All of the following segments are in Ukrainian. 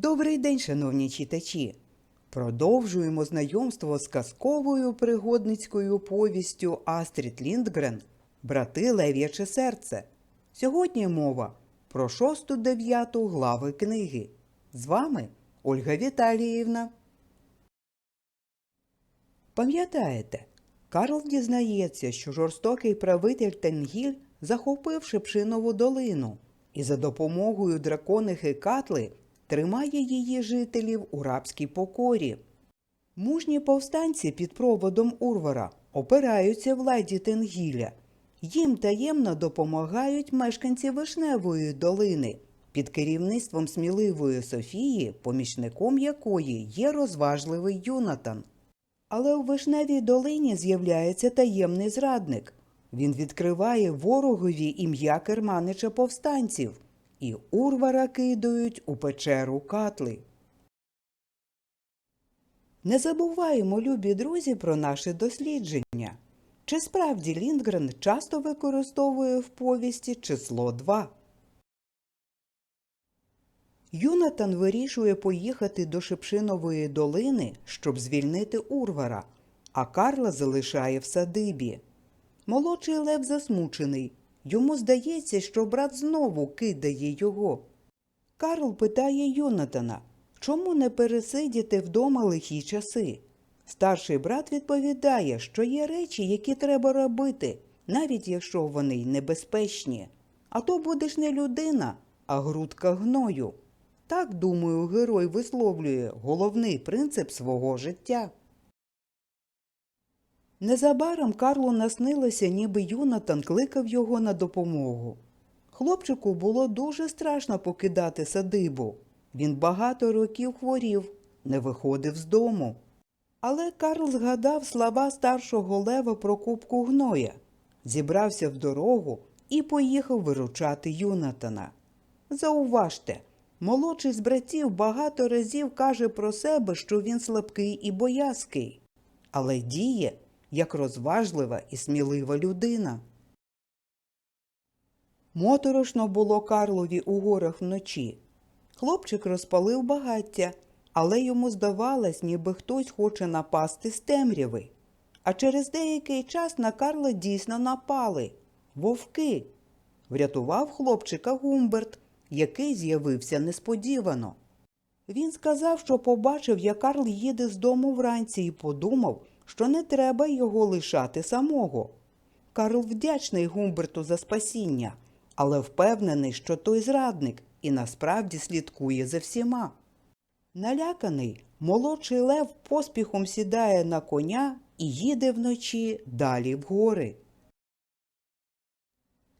Добрий день, шановні читачі! Продовжуємо знайомство з казковою пригодницькою повістю Астрід Ліндгрен Брати Лев'яче серце. Сьогодні мова про шосту дев'яту глави книги. З вами Ольга Віталіївна. Пам'ятаєте, Карл дізнається, що жорстокий правитель Тенгіль захопив Шепшинову долину і за допомогою дракони Хекатли тримає її жителів у рабській покорі. Мужні повстанці під проводом Урвара опираються владі Тенгіля. Їм таємно допомагають мешканці Вишневої долини під керівництвом сміливої Софії, помічником якої є розважливий Юнатан. Але у Вишневій долині з'являється таємний зрадник. Він відкриває ворогові ім'я керманича повстанців, і Урвара кидають у печеру катли. Не забуваємо, любі друзі, про наше дослідження. Чи справді Ліндгрен часто використовує в повісті число 2? Юнатан вирішує поїхати до Шепшинової долини, щоб звільнити Урвара, а Карла залишає в садибі. Молодший Лев засмучений. Йому здається, що брат знову кидає його. Карл питає Юнатана, чому не пересидіти вдома лихі часи? Старший брат відповідає, що є речі, які треба робити, навіть якщо вони й небезпечні. А то будеш не людина, а грудка гною. Так, думаю, герой висловлює головний принцип свого життя. Незабаром Карлу наснилося, ніби Юнатан кликав його на допомогу. Хлопчику було дуже страшно покидати садибу. Він багато років хворів, не виходив з дому. Але Карл згадав слова старшого лева про кубку гноя, зібрався в дорогу і поїхав виручати Юнатана. Зауважте, молодший з братів багато разів каже про себе, що він слабкий і боязкий, але діє як розважлива і смілива людина. Моторошно було Карлові у горах вночі. Хлопчик розпалив багаття, але йому здавалось, ніби хтось хоче напасти з темряви. А через деякий час на Карла дійсно напали вовки. Врятував хлопчика Гумберт, який з'явився несподівано. Він сказав, що побачив, як Карл їде з дому вранці, і подумав, що не треба його лишати самого. Карл вдячний Гумберту за спасіння, але впевнений, що той зрадник і насправді слідкує за всіма. Наляканий, молодший лев поспіхом сідає на коня і їде вночі далі в гори.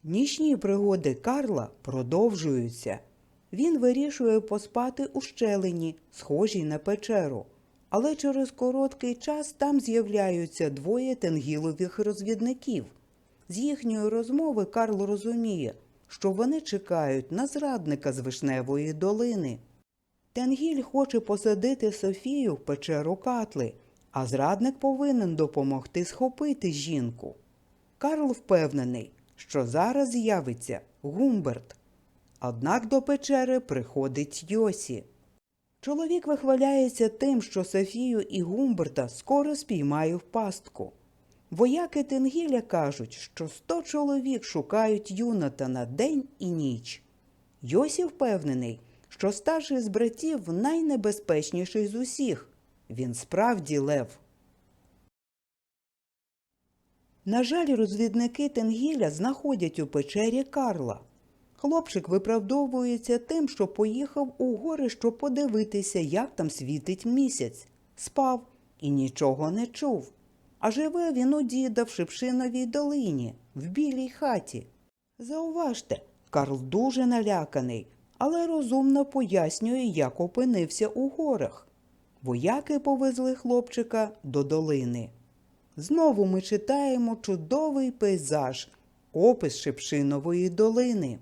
Нічні пригоди Карла продовжуються. Він вирішує поспати у щелині, схожій на печеру. Але через короткий час там з'являються двоє тенгілових розвідників. З їхньої розмови Карл розуміє, що вони чекають на зрадника з Вишневої долини. Тенгіль хоче посадити Софію в печеру катли, а зрадник повинен допомогти схопити жінку. Карл впевнений, що зараз з'явиться Гумберт. Однак до печери приходить Йосі. Чоловік вихваляється тим, що Софію і Гумберта скоро спіймає в пастку. Вояки Тенгіля кажуть, що сто чоловік шукають Юнатана день і ніч. Йосі впевнений, що старший з братів найнебезпечніший з усіх. Він справді лев. На жаль, розвідники Тенгіля знаходять у печері Карла. Хлопчик виправдовується тим, що поїхав у гори, щоб подивитися, як там світить місяць, спав і нічого не чув. А живе він у діда в Шипшиновій долині, в білій хаті. Зауважте, Карл дуже наляканий, але розумно пояснює, як опинився у горах. Вояки повезли хлопчика до долини. Знову ми читаємо чудовий пейзаж, опис Шипшинової долини.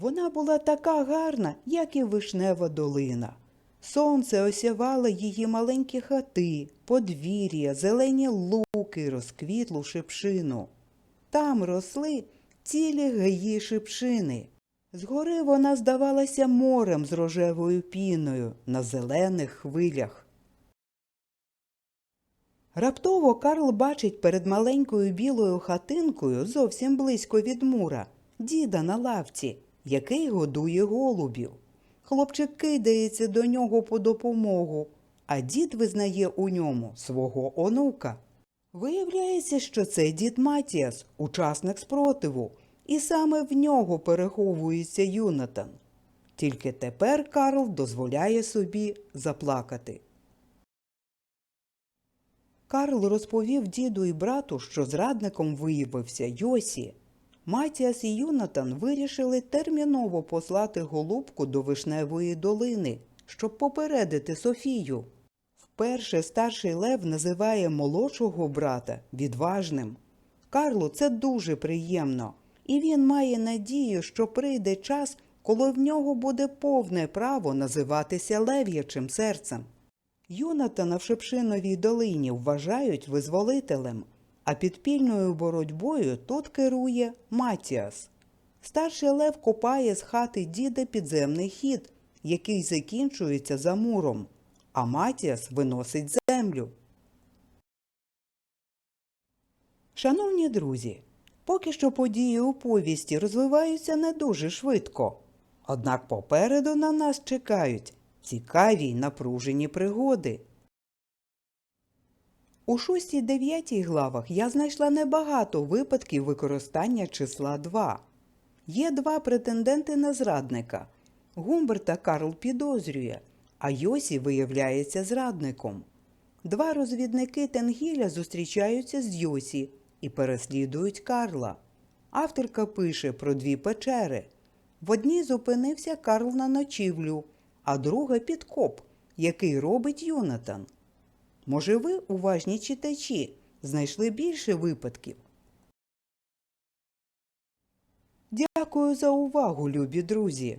Вона була така гарна, як і вишнева долина. Сонце осявало її маленькі хати, подвір'я, зелені луки, розквітлу шипшину. Там росли цілі гаї шипшини. Згори вона здавалася морем з рожевою піною на зелених хвилях. Раптово Карл бачить перед маленькою білою хатинкою зовсім близько від мура діда на лавці, який годує голубів. Хлопчик кидається до нього по допомогу, а дід визнає у ньому свого онука. Виявляється, що це дід Матіас, учасник спротиву, і саме в нього переховується Юнатан. Тільки тепер Карл дозволяє собі заплакати. Карл розповів діду і брату, що зрадником виявився Йосі. Матіас і Юнатан вирішили терміново послати голубку до Вишневої долини, щоб попередити Софію. Вперше старший Лев називає молодшого брата відважним. Карлу це дуже приємно, і він має надію, що прийде час, коли в нього буде повне право називатися лев'ячим серцем. Юнатана в Шепшиновій долині вважають визволителем, а підпільною боротьбою тут керує Матіас. Старший лев копає з хати діда підземний хід, який закінчується за муром, а Матіас виносить землю. Шановні друзі, поки що події у повісті розвиваються не дуже швидко. Однак попереду на нас чекають цікаві й напружені пригоди. У 6-9 главах я знайшла небагато випадків використання числа 2. Є два претенденти на зрадника. Гумберта Карл підозрює, а Йосі виявляється зрадником. Два розвідники Тенгіля зустрічаються з Йосі і переслідують Карла. Авторка пише про дві печери. В одній зупинився Карл на ночівлю, а друга підкоп, який робить Юнатан. Може, ви, уважні читачі, знайшли більше випадків? Дякую за увагу, любі друзі!